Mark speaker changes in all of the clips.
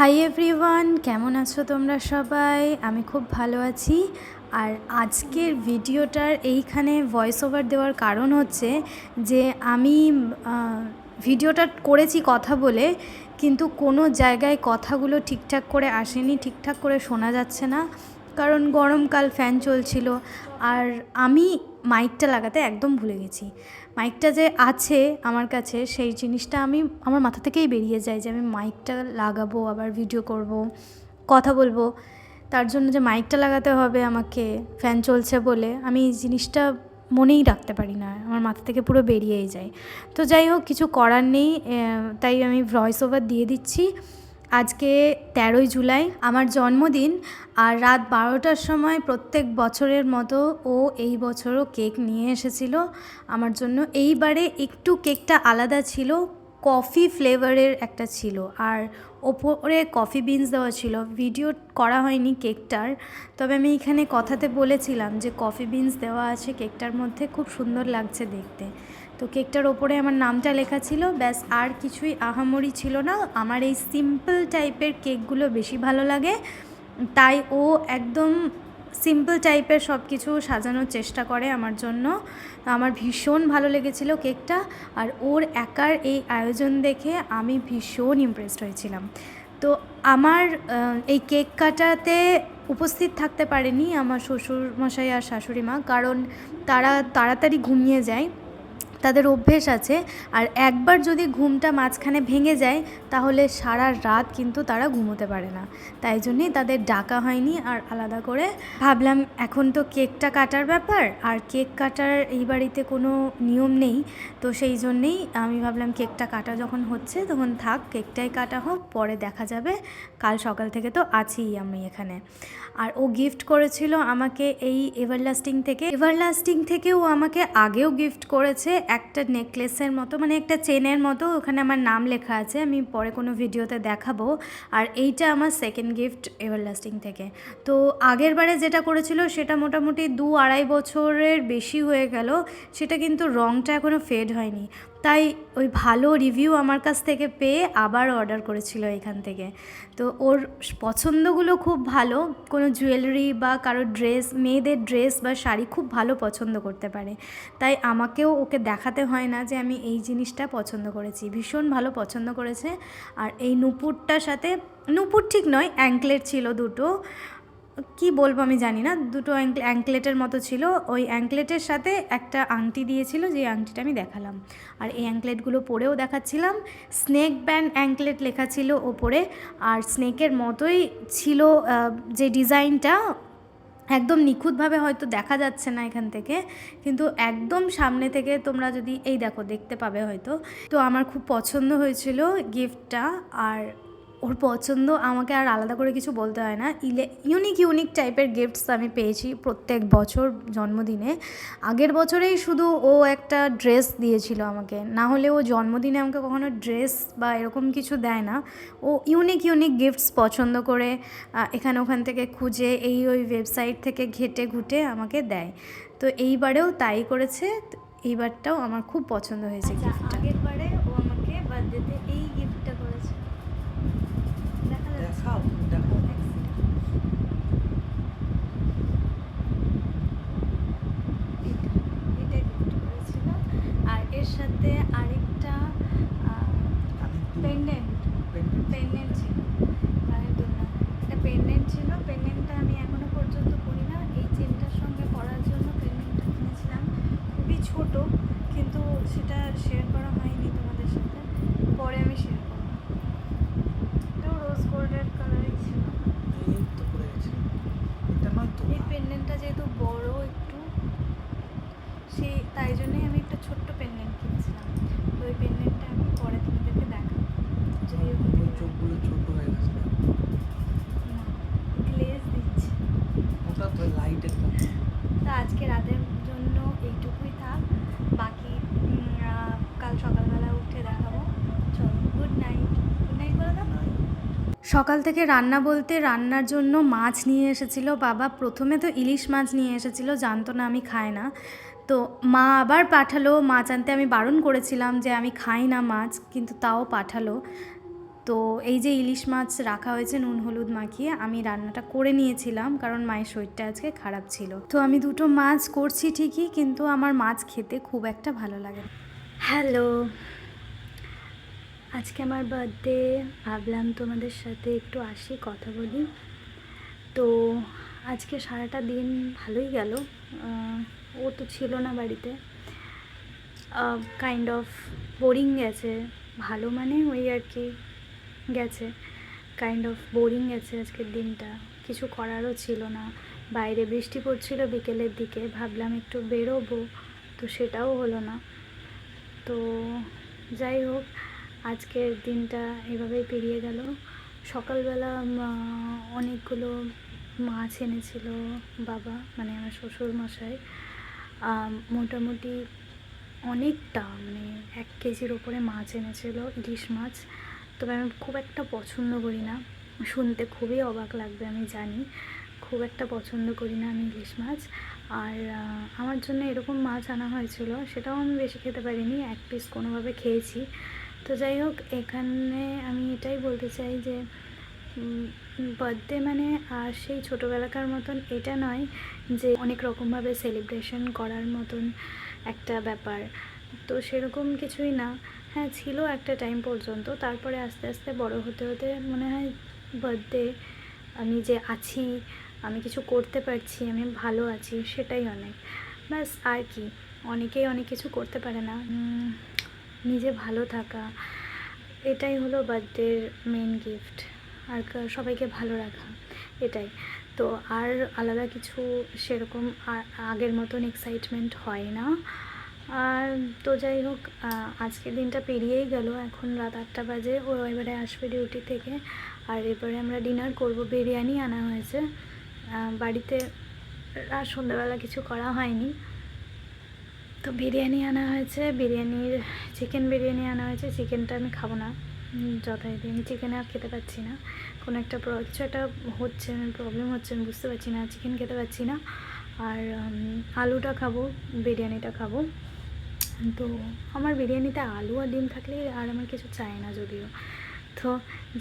Speaker 1: Hi everyone কেমন আছো তোমরা সবাই? আমি খুব ভালো আছি। আর আজকের ভিডিওটার এইখানে ভয়েস ওভার দেওয়ার কারণ হচ্ছে যে আমি ভিডিওটা করেছি কথা বলে, কিন্তু কোনো জায়গায় কথাগুলো ঠিকঠাক করে আসেনি, ঠিকঠাক করে শোনা যাচ্ছে না। কারণ গরমকাল ফ্যান চলছিল। আর আমি মাইকটা লাগাতে একদম ভুলে গেছি। মাইকটা যে আছে আমার কাছে, সেই জিনিসটা আমি, আমার মাথা থেকেই বেরিয়ে যায় যে আমি মাইকটা লাগাবো, আবার ভিডিও করব, কথা বলব। তার জন্য যে মাইকটা লাগাতে হবে আমাকে, ফ্যান চলছে বলে, আমি এই জিনিসটা মনেই রাখতে পারি না, আমার মাথা থেকে পুরো বেরিয়েই যায়। তো যাই হোক, কিছু করার নেই তাই আমি ভয়েস ওভার দিয়ে দিচ্ছি। আজকে তেরোই জুলাই, আমার জন্মদিন আর রাত বারোটার সময় প্রত্যেক বছরের মতো ও এই বছরও কেক নিয়ে এসেছিল। আমার জন্য এইবারে একটু কেকটা আলাদা ছিল, কফি ফ্লেভারের একটা ছিল আর ওপরে কফি বিনস দেওয়া ছিল। ভিডিও করা হয়নি কেকটার, তবে আমি এখানে কথাতে বলেছিলাম যে কফি বিনস দেওয়া আছে কেকটার মধ্যে, খুব সুন্দর লাগছে দেখতে। তো কেকটার ওপরে আমার নামটা লেখা ছিল, ব্যাস আর কিছুই আহামরি ছিল না। আমার এই সিম্পল টাইপের কেকগুলো বেশি ভালো লাগে। তাই ও একদম সিম্পল টাইপের সব কিছু সাজানোর চেষ্টা করে আমার জন্য। আমার ভীষণ ভালো লেগেছিল কেকটা আর ওর একার এই আয়োজন দেখে আমি ভীষণ ইমপ্রেসড হয়েছিলাম। তো আমার এই কেক কাটাতে উপস্থিত থাকতে পারেনি আমার শ্বশুর মশাই আর শাশুড়ি মা কারণ তারা তাড়াতাড়ি ঘুমিয়ে যায়। তাদের অভ্যেস আছে। আর একবার যদি ঘুমটা মাঝখানে ভেঙে যায়, তাহলে সারা রাত কিন্তু তারা ঘুমোতে পারে না। তাই জন্যেই তাদের ডাকা হয়নি। আর আলাদা করে ভাবলাম, এখন তো কেকটা কাটার ব্যাপার, আর কেক কাটার এই বাড়িতে কোনো নিয়ম নেই। তো সেই জন্যেই আমি ভাবলাম, কেকটা কাটা যখন হচ্ছে, তখন থাক, কেকটাই কাটা হোক, পরে দেখা যাবে। কাল সকাল থেকে তো আছিই আমি এখানে। আর ও গিফট করেছিল আমাকে এই এভারলাস্টিং থেকে। এভারলাস্টিং থেকে ও আমাকে আগেও গিফট করেছে। একটা নেকলেসের মতো মানে একটা চেনের মতো ওখানে আমার নাম লেখা আছে, আমি পরে কোনো ভিডিওতে দেখাবো। আর এইটা আমার সেকেন্ড গিফট এভারলাস্টিং থেকে। তো আগের বারে যেটা করেছিল সেটা মোটামুটি দু আড়াই বছরের বেশি হয়ে গেল, সেটা কিন্তু রঙটা এখনও ফেড হয়নি। তাই ওই ভালো রিভিউ আমার কাছ থেকে পেয়ে আবার অর্ডার করেছিল এখান থেকে। তো ওর পছন্দগুলো খুব ভালো। কোনো জুয়েলারি বা কারও ড্রেস মেয়েদের ড্রেস বা শাড়ি খুব ভালো পছন্দ করতে পারে। তাই আমাকেও ওকে দেখাতে হয় না যে আমি এই জিনিসটা পছন্দ করেছি। ভীষণ ভালো পছন্দ করেছে। আর এই নুপুরটার সাথে, নুপুর ঠিক নয় অ্যাঙ্কলেট ছিল দুটো। কি বলব আমি জানি না। দুটো অ্যাঙ্ক- অ্যাঙ্কলেটের মতো ছিল। ওই অ্যাঙ্কলেটের সাথে একটা আংটি দিয়েছিল যে আংটিটা আমি দেখালাম। আর এই অ্যাঙ্কলেটগুলো পরেও দেখাচ্ছিলাম। স্নেক ব্যান্ড অ্যাঙ্কলেট লেখা ছিল ওপরে। আর স্নেকের মতোই ছিল যে ডিজাইনটা, একদম নিখুঁতভাবে হয়তো দেখা যাচ্ছে না এখান থেকে। কিন্তু একদম সামনে থেকে তোমরা যদি, এই দেখো, দেখতে পাবে হয়তো। তো আমার খুব পছন্দ হয়েছিল গিফটটা আর ওর পছন্দ আমাকে আর আলাদা করে কিছু বলতে হয় না। ইলে ইউনিক ইউনিক টাইপের গিফটস আমি পেয়েছি প্রত্যেক বছর জন্মদিনে। আগের বছরেই শুধু ও একটা ড্রেস দিয়েছিল আমাকে। না হলে ও জন্মদিনে আমাকে কখনো ড্রেস বা এরকম কিছু দেয় না। ও ইউনিক ইউনিক গিফটস পছন্দ করে এখানে ওখান থেকে খুঁজে এই ওই ওয়েবসাইট থেকে ঘেটে ঘুটে আমাকে দেয়। তো এইবারেও তাই করেছে এইবারটাও আমার খুব পছন্দ হয়েছে গিফটটা আগের বারে ও আমাকে বার্থডেতে এই গিফটটা করেছে দেখা
Speaker 2: দেখাও দেখো
Speaker 1: এটা গিফট করেছিল আর এর সাথে আরেকটা পেন্ডেন্ট পেন্ডেন্ট ছিল কানের দুলনা একটা পেন্ডেন্ট ছিল পেন্ডেন্টটা আমি এখনও পর্যন্ত পরি না এই চেনটার সঙ্গে পরার জন্য পেন্ডেন্টটা কিনেছিলাম খুবই ছোট কিন্তু সেটা শেয়ার করা হয়নি তোমাদের সাথে পরে আমি শেয়ার করব এটাও রোজ গোল্ডের কালারই ছিল
Speaker 2: এই তো পড়ে গেছে এটা নয় তো
Speaker 1: এই পেন্ডেন্টটা যেহেতু বড় একটু সেই তাই জন্যই আমি একটা ছোট্ট পেন্ডেন্ট কিনেছিলাম তো ওই পেন্ডেন্টটা আমি পরে তোমাদেরকে দেখাবো যদি ওখান
Speaker 2: ওই
Speaker 1: থেকে-
Speaker 2: চোখগুলো ছোট হয়ে গেছে
Speaker 1: না গ্লেজ দিচ্ছে
Speaker 2: ওটা তো লাইটের মতো
Speaker 1: তা আজকে রাতের জন্য এইটুকুই থাক বাকি উম, আহ, কাল সকালবেলা উঠে দেখাবো চলো গুড নাইট গুড নাইট বলে দাও সকাল থেকে রান্না বলতে রান্নার জন্য মাছ নিয়ে এসেছিল বাবা। প্রথমে তো ইলিশ মাছ নিয়ে এসেছিল, জানতো না আমি খাই না। তো মা আবার পাঠালো, মাছ আনতে আমি বারণ করেছিলাম যে আমি খাই না মাছ, কিন্তু তাও পাঠালো। তো এই যে ইলিশ মাছ রাখা হয়েছে নুন, হলুদ মাখিয়ে, আমি রান্নাটা করে নিয়েছিলাম কারণ মায়ের শরীরটা আজকে খারাপ ছিল। তো আমি দুটো মাছ করছি ঠিকই, কিন্তু আমার মাছ খেতে খুব একটা ভালো লাগে হ্যালো আজকে আমার বার্থডে ভাবলাম তোমাদের সাথে একটু আসি, কথা বলি। তো আজকে সারাটা দিন ভালোই গেল। ও তো ছিল না বাড়িতে। কাইন্ড অফ বোরিং গেছে। ভালো মানে ওই আর কি গেছে। কাইন্ড অফ বোরিং গেছে আজকের দিনটা। কিছু করারও ছিল না। বাইরে বৃষ্টি পড়ছিল বিকেলের দিকে। ভাবলাম একটু বেরোবো। তো সেটাও হলো না। তো যাই হোক আজকের দিনটা এভাবেই পেরিয়ে গেল। সকালবেলা অনেকগুলো মাছ এনেছিল বাবা মানে আমার শ্বশুর মশাই মোটামুটি অনেকটা মানে এক কেজির ওপরে মাছ এনেছিল, ইলিশ মাছ। তবে আমি খুব একটা পছন্দ করি না। শুনতে খুবই অবাক লাগবে, আমি জানি। খুব একটা পছন্দ করি না আমি ইলিশ মাছ। আর আমার জন্য এরকম মাছ আনা হয়েছিল, সেটাও আমি বেশি খেতে পারিনি, এক পিস কোনোভাবে খেয়েছি। তো যাই হোক, এখানে আমি এটাই বলতে চাই যে বার্থডে মানে আর সেই ছোটোবেলাকার মতন এটা নয় যে অনেক রকমভাবে সেলিব্রেশন করার মতন একটা ব্যাপার। তো সেরকম কিছুই না। হ্যাঁ ছিল একটা টাইম পর্যন্ত। তারপরে আস্তে আস্তে বড় হতে হতে মনে হয় বার্থডে আমি যে আছি, আমি কিছু করতে পারছি, আমি ভালো আছি, সেটাই অনেক। ব্যাস, আর কি। অনেকেই অনেক কিছু করতে পারে না। নিজে ভালো থাকা। এটাই হলো বার্থডের মেন গিফট আর সবাইকে ভালো রাখা। এটাই। তো আর আলাদা কিছু সেরকম আগের মতন এক্সাইটমেন্ট হয় না। আর তো যাই হোক আজকের দিনটা পেরিয়েই গেল। এখন রাত আটটা বাজে। ও এবারে আসবে ডিউটি থেকে। আর এবারে আমরা ডিনার করব। বিরিয়ানি আনা হয়েছে। বাড়িতে আর সন্ধ্যাবেলা কিছু করা হয়নি। তো বিরিয়ানি আনা হয়েছে, বিরিয়ানির চিকেন বিরিয়ানি আনা হয়েছে চিকেনটা আমি খাব না যথারীতি আমি চিকেন আর খেতে পাচ্ছি না। কোনো একটা কিছু একটা হচ্ছে প্রবলেম হচ্ছে, আমি বুঝতে পারছি না চিকেন খেতে পাচ্ছি না। আর আলুটা খাব, বিরিয়ানিটা খাব। তো আমার বিরিয়ানিতে আলু আর ডিম থাকলে আর আমার কিছু চাই না যদিও। তো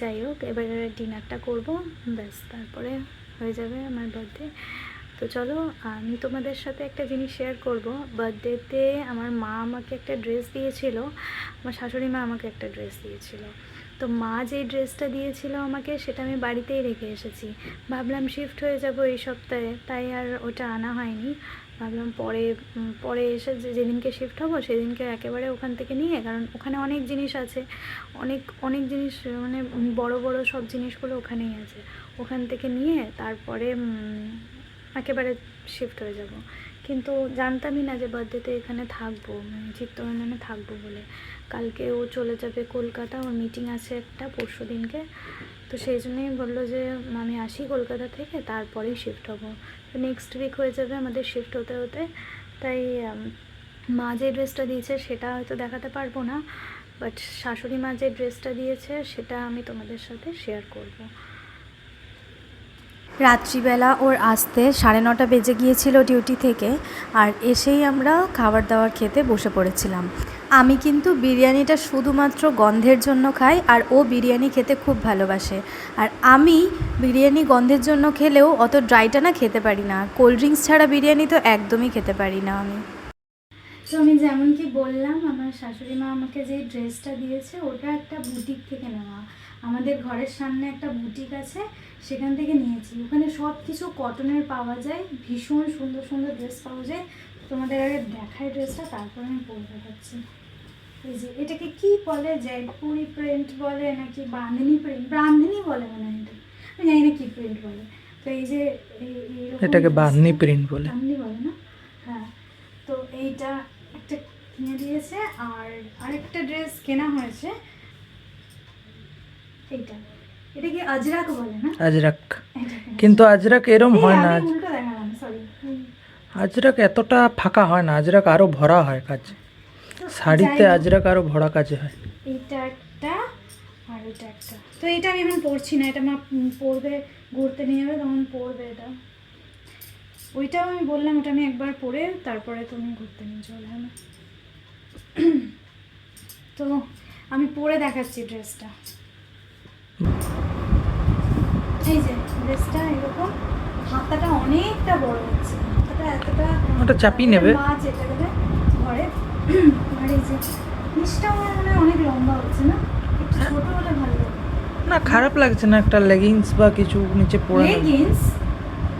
Speaker 1: যাই হোক, এবারে ডিনারটা করব, ব্যাস, তারপরে হয়ে যাবে আমার বার্থডে তো চলো, আমি তোমাদের সাথে একটা জিনিস শেয়ার করব। বার্থডেতে আমার মা আমাকে একটা ড্রেস দিয়েছিল। আমার শাশুড়ি মা আমাকে একটা ড্রেস দিয়েছিল। তো মা যেই ড্রেসটা দিয়েছিল আমাকে, সেটা আমি বাড়িতেই রেখে এসেছি। ভাবলাম শিফট হয়ে যাব এই সপ্তাহে, তাই আর ওটা আনা হয়নি। ভাবলাম পরে পরে এসে যেদিনকে শিফট হব, সেদিনকে একেবারে ওখান থেকে নিয়ে, কারণ ওখানে অনেক জিনিস আছে। অনেক অনেক জিনিস মানে বড় বড় সব জিনিসগুলো ওখানেই আছে। ওখান থেকে নিয়ে, তারপরে একেবারে শিফট হয়ে যাব। কিন্তু জানতামই না যে বার্থডেতে এখানে থাকব মানে চিত্তরঞ্জনে থাকব বলে। কালকে ও চলে যাবে কলকাতা, ওর মিটিং আছে একটা পরশু দিনকে। তো সেই জন্যই বলল যে, আমি আসি কলকাতা থেকে, তারপরেই শিফট হব। তো নেক্সট উইক হয়ে যাবে আমাদের শিফট হতে হতে। তাই মা যে ড্রেসটা দিয়েছে সেটা হয়তো দেখাতে পারব না বাট শাশুড়ি মা যে ড্রেসটা দিয়েছে সেটা আমি তোমাদের সাথে শেয়ার করব। রাত্রিবেলা ওর আসতে সাড়ে নটা বেজে গিয়েছিল ডিউটি থেকে আর এসেই আমরা খাবার দাবার খেতে বসে পড়েছিলাম। আমি কিন্তু বিরিয়ানিটা শুধুমাত্র গন্ধের জন্য খাই আর ও বিরিয়ানি খেতে খুব ভালোবাসে। আর আমি বিরিয়ানি গন্ধের জন্য খেলেও অত ড্রাইটা না খেতে পারি না। কোল্ড ড্রিঙ্কস ছাড়া বিরিয়ানি তো একদমই খেতে পারি না আমি। তো আমি যেমন কি বললাম, আমার শাশুড়ি মা আমাকে যে ড্রেসটা দিয়েছে, ওটা একটা বুটিক থেকে নেওয়া। আমাদের ঘরের সামনে একটা বুটিক আছে সেখান থেকে নিয়েছি। ওখানে সব কিছু কটনের পাওয়া যায় ভীষণ সুন্দর সুন্দর ড্রেস পাওয়া যায়। তোমাদের আগে দেখায় ড্রেসটা তারপর আমি পরে দেখাচ্ছি। এই যে এটাকে কি বলে জয়পুরি প্রিন্ট বলে নাকি বাঁধনি প্রিন্ট বাঁধনি বলে মনে হয় এটা। আমি জানি না কি প্রিন্ট বলে। তো এই যে
Speaker 2: এটাকে বাঁধনি প্রিন্ট বলে।
Speaker 1: বাঁধনি বলে না? হ্যাঁ। তো এইটা একটা কিনে দিয়েছে আর আরেকটা ড্রেস কেনা হয়েছে এইটা এটা কি আজরাক বলে না?
Speaker 2: আজরাক। কিন্তু আজরাক এরম হয় না। আজরাক এতটা ফাঁকা হয় না আজরাক আরও ভরা হয় কাজ। শাড়িতে আজরাক আরও ভরা কাজ হয়।
Speaker 1: এইটা একটা আর এটা একটা। তো এটা আমি এখন পরছি না এটা মা পরবে ঘুরতে নিয়ে যাবে তখন পরবে এটা। ওইটাও আমি বললাম ওটা আমি একবার পরে তারপরে তুমি ঘুরতে নিয়ে চলে যাবে। তো আমি পরে দেখাচ্ছি ড্রেসটা। এই যে ড্রেসটা এরকম হাতাটা অনেকটা বড় হচ্ছে। হাতাটা এতটা
Speaker 2: ওটা চাপিয়ে নেবে।
Speaker 1: মাছ এটা দেবে ঘরে আর এই যে নিচটা আমার মনে অনেক লম্বা হচ্ছে না?
Speaker 2: হ্যাঁ।
Speaker 1: ছোট হলে ভালো
Speaker 2: না খারাপ লাগছে না একটা লেগিংস বা কিছু নিচে পরে
Speaker 1: লেগিংস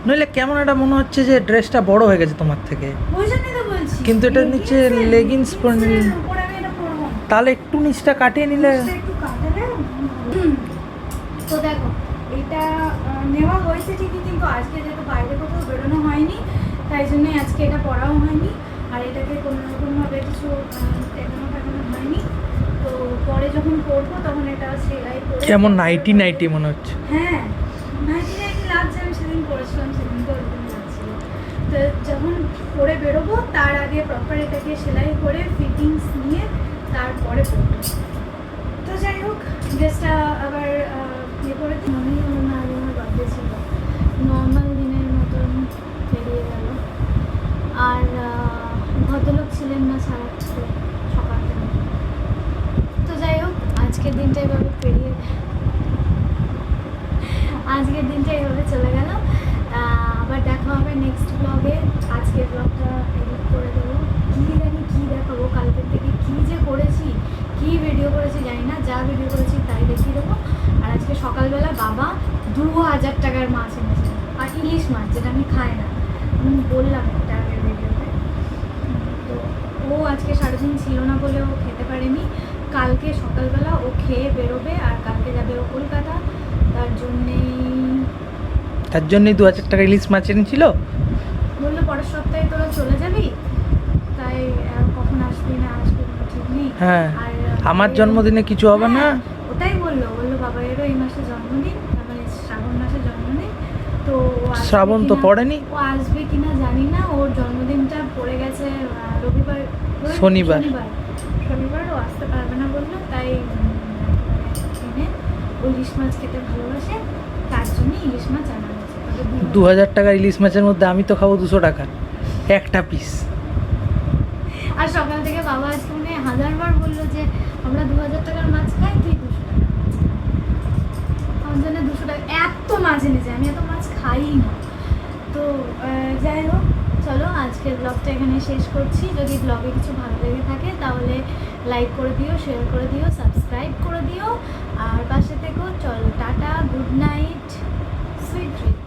Speaker 2: নইলে কেমন একটা মনে হচ্ছে যে ড্রেসটা বড় হয়ে গেছে তোমার থেকে। কিন্তু এটার নিচে
Speaker 1: Leggings-এর-
Speaker 2: পরে
Speaker 1: এটা।
Speaker 2: তাহলে একটু নিচটা কাটিয়ে নিলে
Speaker 1: নিচটা একটু কাটালে হুম। তো দেখো এটা নেওয়া হয়েছে ঠিকই কিন্তু আজকে যেহেতু বাইরে কোথাও বেরোনো হয়নি তাই জন্যই আজকে এটা পরাও হয়নি। আর এটাকে কোনো রকমভাবে কিছু টেকানো টেকানো হয়নি। তো পরে যখন পরবো তখন এটা সেলাই
Speaker 2: কেমন নাইটি নাইটি মনে হচ্ছে?
Speaker 1: হ্যাঁ নাইটি নাইটি লাগছে আমি সেদিন পরেছিলাম সেদিন তো ওরকম লাগছিল। তো যখন পরে বেরোবো তার আগে প্রপার এটাকে সেলাই করে ফিটিংস নিয়ে তারপরে পরবো তো যাই হোক ড্রেসটা আবার ইয়ে করে মনেই হলো না, আগে আমার বার্থডে ছিল। নর্মাল দিনের মতন পেরিয়ে গেল। আর ভদ্রলোক ছিলেন না সারা সকাল তো যাই হোক, আজকের দিনটা এভাবে পেরিয়ে আজকের দিনটা এভাবে চলে গেল। আবার দেখা হবে নেক্সট ব্লগে আজকের ব্লগটা এডিট করে দেবো। কী জানি কী দেখাবো, কালকের থেকে কী যে করেছি কী ভিডিও করেছি জানি না যা ভিডিও করেছি তাই দেখিয়ে দেবো। আর আজকে সকালবেলা বাবা দু হাজার টাকার মাছ এনেছে আর ইলিশ মাছ যেটা আমি খাই না। আমি বললাম একটা আগের ভিডিওতে তো। ও আজকে সারাদিন ছিল না বলে ও খেতে পারেনি। কালকে সকালবেলা ও খেয়ে বেরোবে আর কালকে যাবে ও কলকাতা। তার জন্যেই
Speaker 2: তার জন্যই দু হাজার টাকা ইলিশ মাছ এনেছিল?
Speaker 1: বলল পরের সপ্তাহে তোরা চলে যাবি? তাই কখন আসবি না আসবি ঠিক নেই।
Speaker 2: হ্যাঁ।
Speaker 1: আর
Speaker 2: আমার জন্মদিনে কিছু হবে না?
Speaker 1: ওটাই বলল বলল বাবাইয়েরও এই মাসে জন্মদিন মানে শ্রাবণ মাসে জন্মদিন তো
Speaker 2: শ্রাবণ তো পড়েনি?
Speaker 1: ও আসবে কিনা জানি না ওর জন্মদিনটা পড়ে গেছে রবিবার
Speaker 2: শনিবার।
Speaker 1: শনিবার। ও আসতে পারবে না বলল তাই এনে ও ইলিশ মাছ খেতে ভালোবাসে তার জন্য ইলিশ মাছ আনা হয়েছে। দু-
Speaker 2: দু হাজার টাকার ইলিশ মাছের মধ্যে আমি তো খাব দুশো টাকা একটা পিস
Speaker 1: আর সকাল থেকে বাবা আজকে মানে হাজারবার বলল যে টাকার মাছ খাই তুই দুশো খা। আমার জন্য দুশো টাকা। এত মাছ এনেছে আমি এত মাছ খাই না। তো যাই হোক, চলো, আজকের ব্লগটা এখানে শেষ করছি। যদি ব্লগে কিছু ভালো লেগে থাকে, তাহলে লাইক করে দিও শেয়ার করে দিও সাবস্ক্রাইব করে দিও। আর পাশে থেকো, চলো, ta-ta good night sweet dream